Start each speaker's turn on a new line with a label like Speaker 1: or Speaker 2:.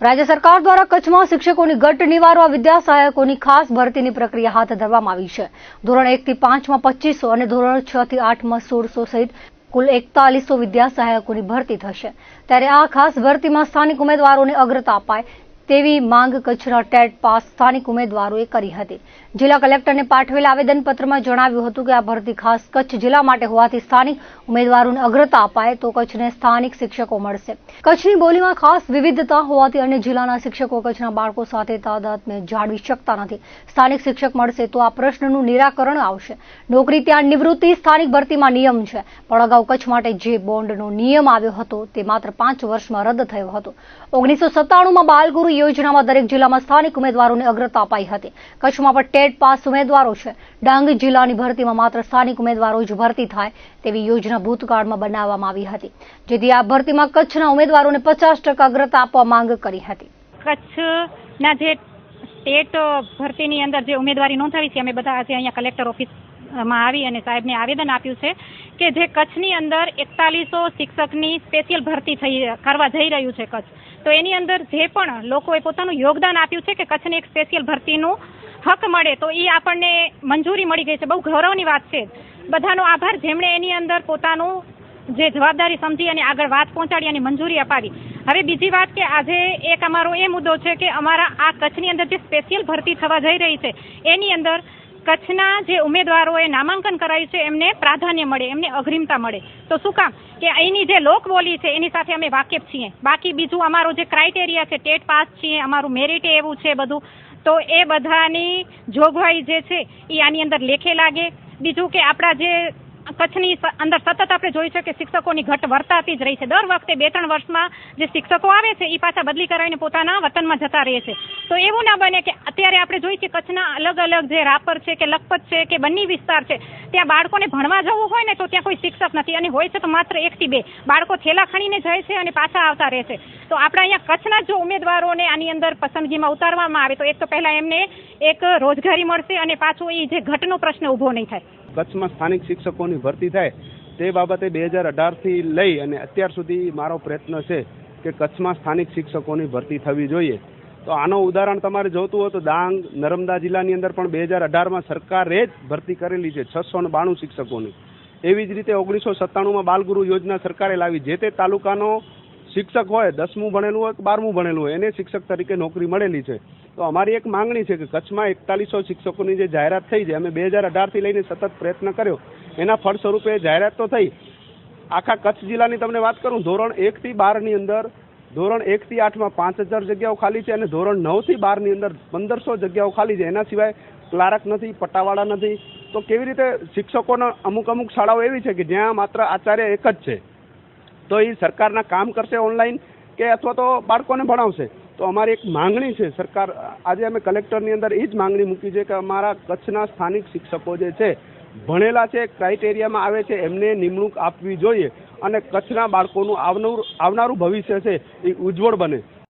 Speaker 1: રાજ્ય સરકાર દ્વારા કચ્છમાં શિક્ષકોની ગટ નિવારવા વિદ્યા સહાયકોની ખાસ ભરતીની પ્રક્રિયા હાથ ધરવામાં આવી છે. ધોરણ એકથી પાંચમાં પચીસો અને ધોરણ છ થી આઠમાં સોળસો સહિત કુલ એકતાલીસો વિદ્યા સહાયકોની ભરતી થશે. ત્યારે આ ખાસ ભરતીમાં સ્થાનિક ઉમેદવારોને અગ્રતા અપાય તેવી માંગ કચ્છના ટેટ પાસ સ્થાનિક ઉમેદવારોએ કરી હતી. જિલ્લા કલેક્ટરને પાઠવેલા આવેદનપત્રમાં જણાવ્યું હતું કે આ ભરતી ખાસ કચ્છ જિલ્લા માટે હોવાથી સ્થાનિક ઉમેદવારોને અગ્રતા અપાય તો કચ્છને સ્થાનિક શિક્ષકો મળશે. કચ્છની બોલીમાં ખાસ વિવિધતા હોવાથી અન્ય જિલ્લાના શિક્ષકો કચ્છના બાળકો સાથે તાદાત્મ્ય જાળવી શકતા નથી. સ્થાનિક શિક્ષક મળશે તો આ પ્રશ્નનું નિરાકરણ આવશે. નોકરી ત્યાં નિવૃત્તિ સ્થાનિક ભરતીમાં નિયમ છે, પણ અગાઉ કચ્છ માટે જે બોન્ડનો નિયમ આવ્યો હતો તે માત્ર પાંચ વર્ષમાં રદ થયો હતો. ઓગણીસો સત્તાણુંમાં બાલગુરુ યોજનામાં દરેક જિલ્લામાં સ્થાનિક ઉમેદવારોને અગ્રતા અપાઈ હતી. કચ્છમાં પણ ટેટ પાસ ઉમેદવારો છે. ડાંગ જિલ્લાની ભરતીમાં માત્ર સ્થાનિક ઉમેદવારો જ ભરતી થાય તેવી યોજના ભૂતકાળમાં બનાવવામાં આવી હતી. જેથી આ ભરતીમાં કચ્છના ઉમેદવારોને પચાસ ટકા અગ્રતા આપવા માંગ કરી હતી.
Speaker 2: કચ્છના જે સ્ટેટ ભરતીની અંદર જે ઉમેદવારી નોંધાવી છે, અમે બધા આજે અહીંયા કલેક્ટર ઓફિસમાં આવી અને સાહેબને આવેદન આપ્યું છે કે જે કચ્છની અંદર એકતાલીસો શિક્ષકની સ્પેશિયલ ભરતી થઈ, કરવા જઈ રહ્યું છે કચ્છ. તો એની અંદર જે પણ લોકોએ પોતાનું યોગદાન આપ્યું છે કે કચ્છને એક સ્પેશિયલ ભરતીનું હક મળે, તો એ આપણને મંજૂરી મળી ગઈ છે. બહુ ગૌરવની વાત છે. બધાનો આભાર. જેમણે એની અંદર પોતાનું જે જવાબદારી સમજી અને આગળ વાત પહોંચાડી અને મંજૂરી અપાવી. હવે બીજી વાત કે આજે એક અમારો એ મુદ્દો છે કે અમારા આ કચ્છની અંદર જે સ્પેશિયલ ભરતી થવા જઈ રહી છે, એની અંદર કચ્છના જે ઉમેદવારોએ નામાંકન કરાયું છે, એમને પ્રાધાન્ય મળે, એમને અગ્રિમતા મળે. તો શું કામ કે અહીંની જે લોકબોલી છે, એની સાથે અમે વાકેફ છીએ. બાકી બીજું અમારો જે ક્રાઇટેરિયા છે, ટેટ પાસ છીએ, અમારું મેરિટ એવું છે બધું. તો એ બધાની જોગવાઈ જે છે એ આની અંદર લેખે લાગે. બીજું કે આપણા જે કચ્છની અંદર સતત આપણે જોઈ છે કે શિક્ષકોની ઘટ વર્તાતી જ રહી છે. દર વખતે બે ત્રણ વર્ષમાં જે શિક્ષકો આવે છે એ પાછા બદલી કરાવીને પોતાના વતનમાં જતા રહે છે. તો એવું ના બને કે અત્યારે આપણે જોઈએ છીએ કચ્છના અલગ અલગ જે રાપર છે કે લખપત છે કે બન્ની વિસ્તાર છે, ત્યાં બાળકોને ભણવા જવું હોય ને તો ત્યાં કોઈ શિક્ષક નથી. અને હોય છે તો માત્ર એકથી બે. બાળકો થેલા ખણીને જાય છે અને પાછા આવતા રહે છે. તો આપણે અહીંયા કચ્છના જો ઉમેદવારોને આની અંદર પસંદગીમાં ઉતારવામાં આવે, તો એક તો પહેલા એમને એક રોજગારી મળશે અને પાછું એ જે ઘટનો પ્રશ્ન ઊભો નહીં થાય.
Speaker 3: કચ્છમાં સ્થાનિક શિક્ષકોની ભરતી થાય તે બાબતે બે હજાર અઢારથી લઈ અને અત્યાર સુધી મારો પ્રયત્ન છે કે કચ્છમાં સ્થાનિક શિક્ષકોની ભરતી થવી જોઈએ. તો આનો ઉદાહરણ તમારે જોતું હોય તો ડાંગ, નર્મદા જિલ્લાની અંદર પણ બે હજાર અઢારમાં સરકારે જ ભરતી કરેલી છે છસો ને બાણું શિક્ષકોની. એવી જ રીતે ઓગણીસો સત્તાણુંમાં બાલગુરુ યોજના સરકારે લાવી. જે તે તાલુકાનો શિક્ષક હોય, દસમું ભણેલું હોય કે બારમું ભણેલું હોય, એને શિક્ષક તરીકે નોકરી મળેલી છે. તો અમારી એક માંગણી છે કે કચ્છમાં એકતાલીસો શિક્ષકોની જે જાહેરાત થઈ છે, અમે બે હજાર અઢારથી લઈને સતત પ્રયત્ન કર્યો. એના ફળ સ્વરૂપે જાહેરાત તો થઈ. આખા કચ્છ જિલ્લાની તમને વાત કરું, ધોરણ એકથી બારની અંદર, ધોરણ એકથી આઠમાં પાંચ હજાર જગ્યાઓ ખાલી છે અને ધોરણ નવથી બારની અંદર પંદરસો જગ્યાઓ ખાલી છે. એના સિવાય ક્લાર્ક નથી પટ્ટાવાળા નથી. તો કેવી રીતે શિક્ષકોના અમુક અમુક શાળાઓ એવી છે કે જ્યાં માત્ર આચાર્ય એક જ છે? તો એ સરકારના કામ કરશે ઓનલાઈન કે અથવા તો બાળકોને ભણાવશે? તો અમારી એક માંગણી છે, સરકાર, આજે અમે કલેક્ટરની અંદર એ જ માંગણી મૂકી છે કે અમારા કચ્છના સ્થાનિક શિક્ષકો જે છે, ભણેલા છે, ક્રાઇટેરિયામાં આવે છે, એમને નિમણૂક આપવી જોઈએ અને કચ્છના બાળકોનું આવનારું આવનારું ભવિષ્ય છે એ ઉજ્જવળ બને.